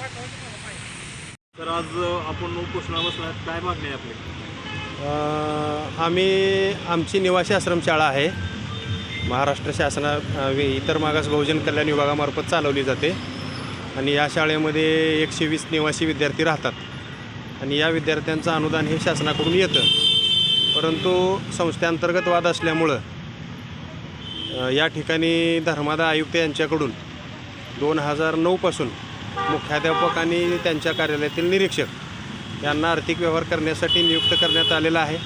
तर आज आपण उपोषणा बसला काय मागणी आहे आपली? आम्ही आमची निवासी आश्रमशाळा आहे. महाराष्ट्र शासना इतर मागास बहुजन कल्याण विभागामार्फत चालवली जाते. आणि या शाळेमध्ये एकशे वीस निवासी विद्यार्थी राहतात. आणि या विद्यार्थ्यांचं अनुदान हे शासनाकडून येतं. परंतु संस्थेअंतर्गत वाद असल्यामुळं या ठिकाणी धर्मादा आयुक्त यांच्याकडून दोन हजार नऊपासून मुख्याध्यापक आणि त्यांच्या कार्यालयातील निरीक्षक यांना आर्थिक व्यवहार करण्यासाठी नियुक्त करण्यात आलेला आहे.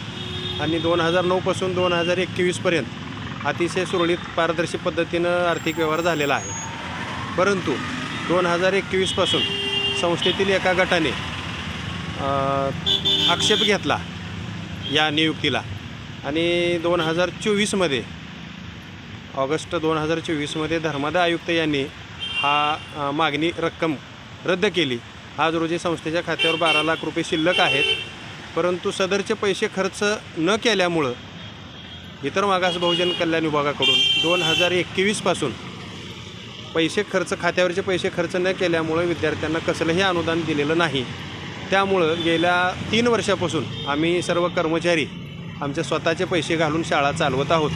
आणि दोन हजार नऊपासून दोन हजार एकवीसपर्यंत अतिशय सुरळीत पारदर्शी पद्धतीनं आर्थिक व्यवहार झालेला आहे. परंतु दोन हजार एकवीसपासून संस्थेतील एका गटाने आक्षेप घेतला या नियुक्तीला. आणि दोन हजार चोवीसमध्ये ऑगस्ट दोन हजार चोवीसमध्ये धर्मादा आयुक्त यांनी हा मागणी रक्कम रद्द केली. आज रोजी संस्थेच्या खात्यावर बारा लाख रुपये शिल्लक आहेत. परंतु सदरचे पैसे खर्च न केल्यामुळं इतर मागास बहुजन कल्याण विभागाकडून दोन हजार एकवीसपासून पैसे खर्च खात्यावरचे पैसे खर्च न केल्यामुळं विद्यार्थ्यांना कसलंही अनुदान दिलेलं नाही. त्यामुळं गेल्या तीन वर्षापासून आम्ही सर्व कर्मचारी आमचे स्वतःचे पैसे घालून शाळा चालवत आहोत.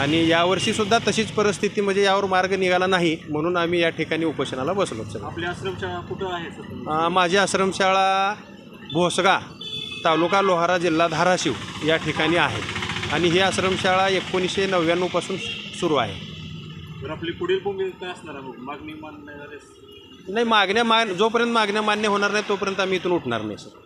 आणि यावर्षीसुद्धा तशीच परिस्थिती म्हणजे यावर मार्ग निघाला नाही म्हणून आम्ही या ठिकाणी उपोषणाला बसलो सर. आपली आश्रमशाळा कुठं आहे सर माझी आश्रमशाळा भोसगा तालुका लोहारा जिल्हा धाराशिव या ठिकाणी आहे. आणि ही आश्रमशाळा एकोणीसशे नव्याण्णवपासून सुरू आहे. तर आपली पुढील भूमिका काय असणार मागणी मान्य नाही मागण्या मान जोपर्यंत मागण्या मान्य होणार नाही तोपर्यंत आम्ही इथून उठणार नाही सर.